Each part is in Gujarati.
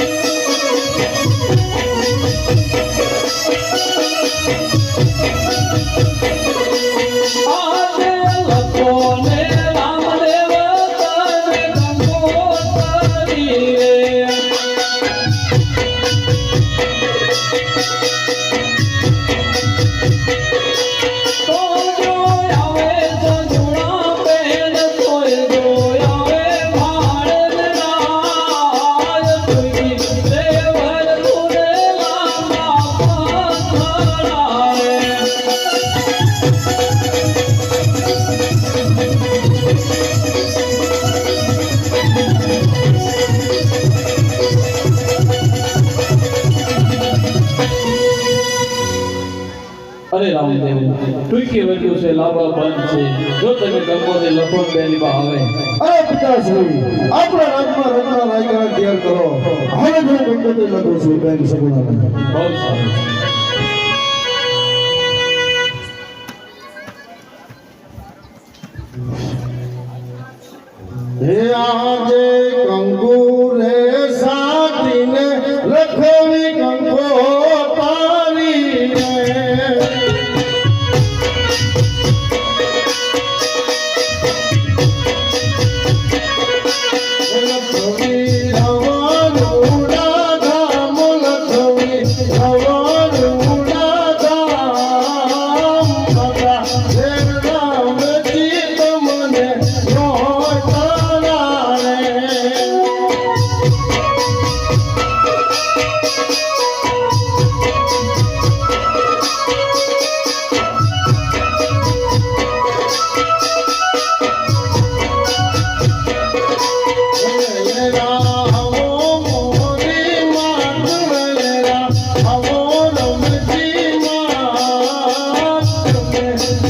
Música અરે રામદેવ ટૂંકી વધ્યું છે લાંબા બંધ છે. જો તમે ગંગોને લખો પહેલી આવે. અરે પિતાશ્રી આપણા રાજમાં રત્ના રાયકા તૈયાર કરો. હવે હું ગણપતિ લખું છું બેન સગુણાને બહુ સારું. હે આજે Hare know. Yeah.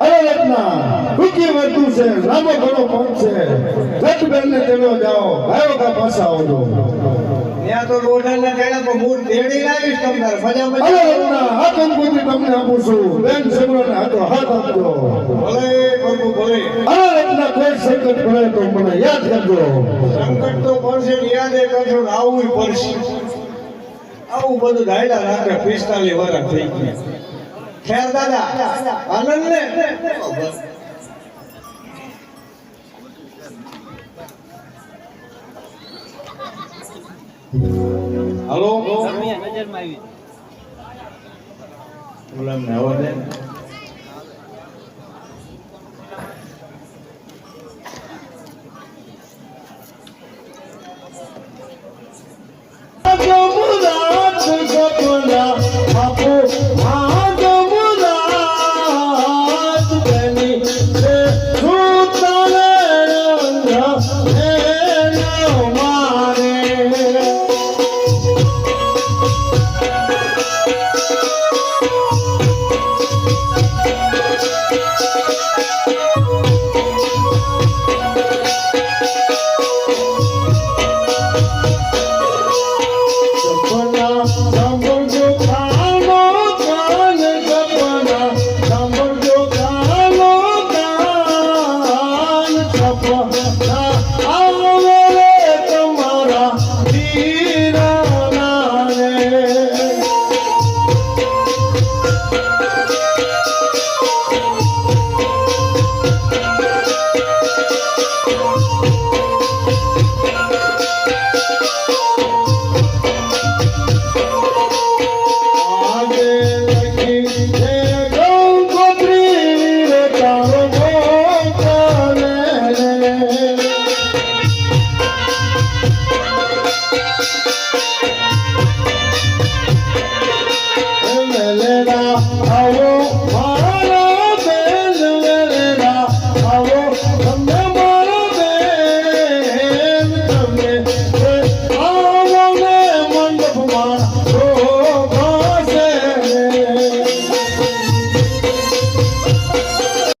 અરે રત્ના વર્તુ છે લાંબો ઘણો પંથ છે. જટ બેનને તેડો જાઓ ગાયો કા પાછા આવજો. ત્યાં તો રોડને તેડા તો હું તેડી લાવીશ તમને મજા મજા કંકોત્રી તમને આપું છું. બેન સગુણાને હાથો હાથ આપજો. ભલે પ્રભુ ભલે. અરે રત્ના કોઈ સંકટ પડે તો મને યાદ કરજો સંકટ તો પડશે યાદ એ કરજો આવું પડશે. આવું બધું ડાયડા રાખે પિસ્તાલીસ વર્ષ થઈ ગયા. ખેર દાદા આનંદ ને હલો નજરમાં આવી ઓલા મેવા દે. I